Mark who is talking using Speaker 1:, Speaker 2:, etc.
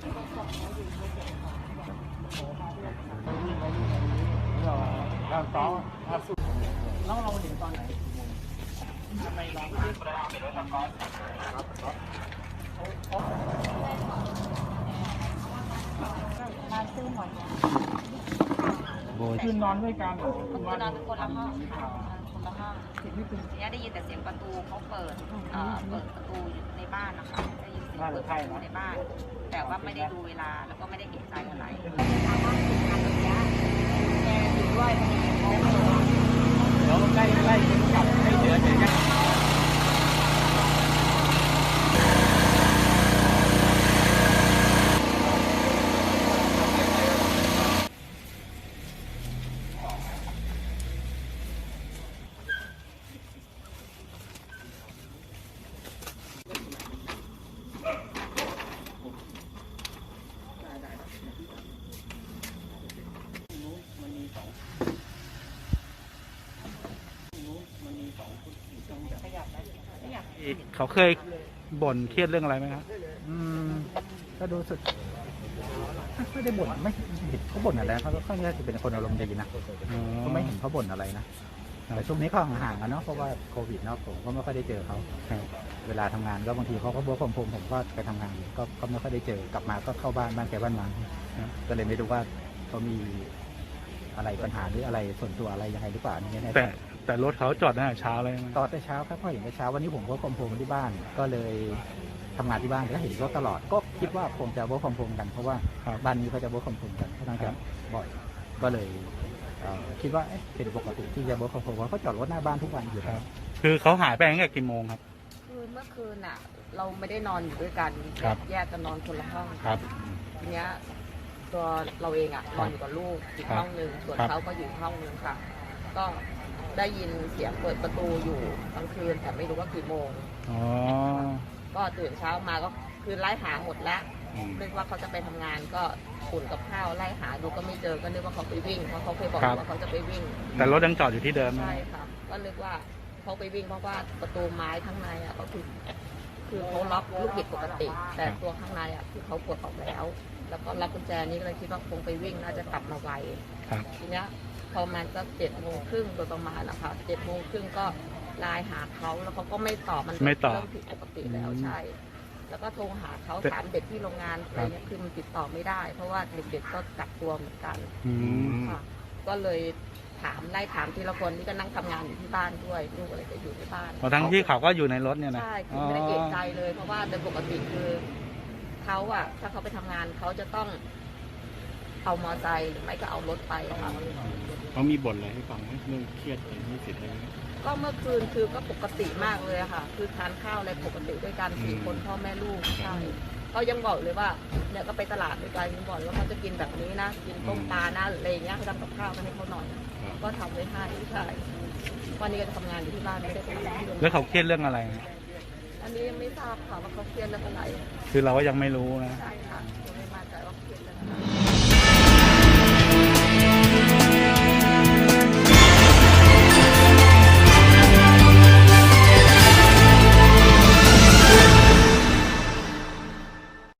Speaker 1: แล้วเรา
Speaker 2: เห็นตอนไหนทำไม
Speaker 1: เราไม่ได้เป็นรถสกอต
Speaker 3: ครับมาซื้อหมดคือนอนด้วยกัน
Speaker 2: คือนอนเป็นคนละห้องคนละห้องทีนี้ได้ยินแต่เสียงประตูเขาเปิดเปิดประตูในบ้านนะคะได้ยินเสียงเปิดประตูในบ้าน แต่ว่าไม่ได้ดูเวลาแล้วก็ไม่ได้เอกใจอะไร
Speaker 3: แล้วใกล้ใกล้กลับให้เหลือแต่ยัง
Speaker 4: เขาเคยบ่นเครียดเรื่องอะไรไหมครับ
Speaker 5: อืมก็รู้สึกไม่ได้บ่นไม่เห็นเขาบ่นอะไรเขาก็ค่อนข้างจะเป็นคนอารมณ์ดีนะก็ไม่เห็นเขาบ่นอะไรนะแต่ช่วงนี้เขาห่างๆกันเนาะเพราะว่าโควิดเนาะผมก็ไม่ค่อยได้เจอเขา
Speaker 4: ครับ
Speaker 5: เวลาทำงานก็บางทีเขาก็บัวผมผมผมก็ไปทำงานก็ก็ไม่ค่อยได้เจอกลับมาก็เข้าบ้านบ้านแกบ้านมันก็เลยไม่รู้ว่าเขามีอะไรปัญหาหรืออะไรส่วนตัวอะไรยังไงหรือเปล่าอันนี่ไม่แน่ใจ
Speaker 4: แต่ แต่รถเขาจอดตั้งแต่เช้าเลยไหม
Speaker 5: ต่อแต่เช้าครับพอเห็นแต่เช้าวันนี้ผมก็คอมโพมที่บ้านก็เลยทำงานที่บ้านก็เห็นรถตลอดก็คิดว่าคงจะเวิร์คคอมโพมกันเพราะว่า
Speaker 4: ครับ
Speaker 5: บ้านนี้เขาจะเวิร์คคอมโพมกันค่อนข้างจะบ่อยก็เลยเอ่อคิดว่าเอ๊ะเป็นปกติที่จะเวิร์คคอมโพมเพราะเขาจอดรถหน้าบ้านทุกวันอยู่แล้ว
Speaker 4: คือเขาหายไปตั้งแต่กี่โมงครับ
Speaker 1: คือเมื่อคืนอะ เราไม่ได้นอนอยู่ด้วยกัน
Speaker 4: ครับ
Speaker 1: แยกกันนอนคนละห้อง
Speaker 4: ครับ
Speaker 1: ทีเนี้ยตัวเราเองอะนอนอยู่กับลูกอีก
Speaker 4: ครับ
Speaker 1: ห้องหนึ่งส่วน
Speaker 4: ครับ
Speaker 1: เขาก็อยู่อีกห้องหนึ่งค่ะ ก็ ได้ยินเสียงเปิดประตูอยู่กลางคืนแต่ไม่รู้ว่ากี่โมง
Speaker 4: อ๋อ
Speaker 1: ก็ตื่นเช้ามาก็คือไล่หาหมดแล้ว
Speaker 4: อืม
Speaker 1: นึกว่าเขาจะไปทำงานก็ขุนกับข้าวไล่หาดูก็ไม่เจอก็นึกว่าเขาไปวิ่งเพราะเขาเคยบอก
Speaker 4: ครับ
Speaker 1: ว่าเขาจะไปวิ่ง
Speaker 4: แต่รถยังจอดอยู่ที่เดิมนะ
Speaker 1: ใช่ค่ะก็นึกว่าเขาไปวิ่งเพราะว่าประตูไม้ข้างในอะก็คือคือเขาล็อกลูกบิดปกติ แต่ตัวข้างในอะคือเขากดออกแล้ว แล้วก็ล็อกกุญแจนี้ก็เลยคิดว่าคงไปวิ่งน่าจะกลับมาไว
Speaker 4: ครับ
Speaker 1: ทีเนี้ย พอมันจะเจ็ดโมงครึ่งโดยประมาณนะคะเจ็ดโมงครึ่งก็ไลน์หาเขาแล้วเขาก็ไม่ตอบมัน
Speaker 4: ไม่ตอบ
Speaker 1: เริ่มผิดปกติแล้ว
Speaker 4: อืม
Speaker 1: ใช่ แล้วก็โทรหาเขา
Speaker 4: แต่
Speaker 1: ถามเด็กที่โรงงานอะไรเงี้ยคือมันติดต่อไม่ได้ เพราะว่าเด็กๆก็กักตัวเหมือนกัน
Speaker 4: อืม
Speaker 1: ค่ะก็เลยถามไล่ถามทีละคนที่ก็นั่งทำงานอยู่ที่บ้านด้วยลูกอะไรก็อยู่ที่บ้าน
Speaker 4: พอทั้งที่เขาก็อยู่ในรถเนี่ยนะ
Speaker 1: ใช่คือไม่ได้เอกใจเลย เพราะว่าโดยปกติคือเขาอะถ้าเขาไปทำงานเขาจะต้องเอามอไซค์หรือไม่ก็เอารถไปค่ะ
Speaker 3: เขามีบ่นอะไรให้ฟังไหมเรื่องเครียดอะไรนี่สิทธิ์อะไรไหม
Speaker 1: ก็เมื่อคืนคือก็ปกติมากเลยอะค่ะ คือทานข้าวอะไรปกติด้วยกันสี่
Speaker 3: อืม
Speaker 1: คนพ่อแม่ลูกใช่เขายังบอกเลยว่าเนี่ยก็ไปตลาดด้วยกันยังบอกเลยว่าเขาจะกินแบบนี้นะกินต้มปลานะหรืออะไรอย่างเงี้ยให้ทำกับข้าวมาให้เขาหน่อย ก็ทำไว้ให้ใช่วันนี้ก็จะทำงานอยู่ที่บ้านไม่ได้ทำงานที่โรงงาน
Speaker 4: แล้วเขาเครียดเรื่องอะไร
Speaker 1: อันนี้ยังไม่ทราบค่ะว่าเขาเครียดเรื่องอะไร
Speaker 4: คือเราก็ยังไม่รู้นะ
Speaker 1: ใช่ค่ะ